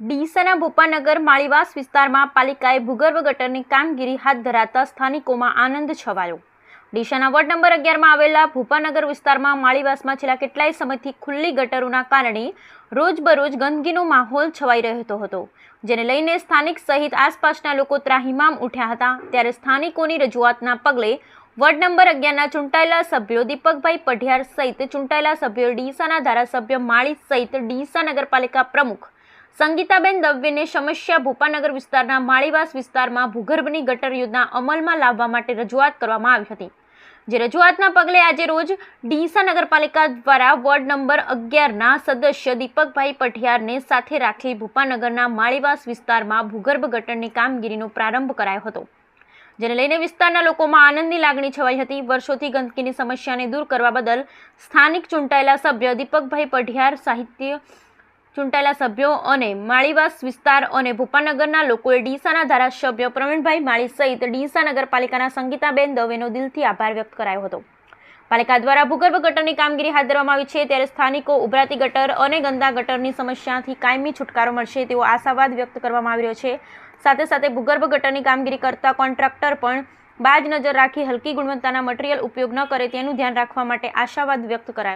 ડીસાના ભોપાનગર માળીવાસ વિસ્તારમાં પાલિકાએ ભૂગર્ભ ગટરની કામગીરી હાથ ધરાતા સ્થાનિકોમાં આનંદ છવાયો. ડીસાના વોર્ડ નંબર અગિયારમાં આવેલા ભૂપાનગર વિસ્તારમાં માળીવાસમાં છેલ્લા કેટલાય સમયથી ખુલ્લી ગટરોના કારણે રોજબરોજ ગંદકીનો માહોલ છવાઈ રહેતો હતો, જેને લઈને સ્થાનિક સહિત આસપાસના લોકો ત્રાહિમામ ઉઠ્યા હતા. ત્યારે સ્થાનિકોની રજૂઆતના પગલે વોર્ડ નંબર અગિયારના ચૂંટાયેલા સભ્યો દીપકભાઈ પઢિયાર સહિત ચૂંટાયેલા સભ્યો ડીસાના ધારાસભ્ય માળી સહિત ડીસા નગરપાલિકા પ્રમુખ સંગીતાબેન દવેને સમસ્યા ભોપાનગર વિસ્તારના માળીવાસ વિસ્તારમાં ભૂગર્ભની ગટર યોજના અમલમાં લાવવા માટે રજૂઆત કરવામાં આવી હતી. જે રજૂઆતના પગલે આજે રોજ ડીસા નગરપાલિકા દ્વારા વોર્ડ નંબર અગિયારના સદસ્ય દીપકભાઈ પઠિયારને સાથે રાખી ભૂપાનગરના માળીવાસ વિસ્તારમાં ભૂગર્ભ ગટરની કામગીરીનો પ્રારંભ કરાયો હતો. જેને લઈને વિસ્તારના લોકોમાં આનંદની લાગણી છવાઈ હતી. વર્ષોથી ગંદકીની સમસ્યાને દૂર કરવા બદલ સ્થાનિક ચૂંટાયેલા સભ્ય દીપકભાઈ પઢિયાર સાહિત્ય ચૂંટાયેલા સભ્યો અને માળીવાસ વિસ્તાર અને ભૂપાનગરના લોકોએ ડીસાના ધારાસભ્ય પ્રવીણભાઈ માળી સહિત ડીસા નગરપાલિકાના સંગીતાબેન દવેનો દિલથી આભાર વ્યક્ત કરાયો હતો. પાલિકા દ્વારા ભૂગર્ભ ગટરની કામગીરી હાથ ધરવામાં આવી છે, ત્યારે સ્થાનિકો ઉભરાતી ગટર અને ગંદા ગટરની સમસ્યાથી કાયમી છુટકારો મળશે તેવો આશાવાદ વ્યક્ત કરવામાં આવી રહ્યો છે. સાથે સાથે ભૂગર્ભ ગટરની કામગીરી કરતા કોન્ટ્રાક્ટર પણ બાજ નજર રાખી હલકી ગુણવત્તાના મટીરીયલ ઉપયોગ ન કરે તેનું ધ્યાન રાખવા માટે આશાવાદ વ્યક્ત કરાયો.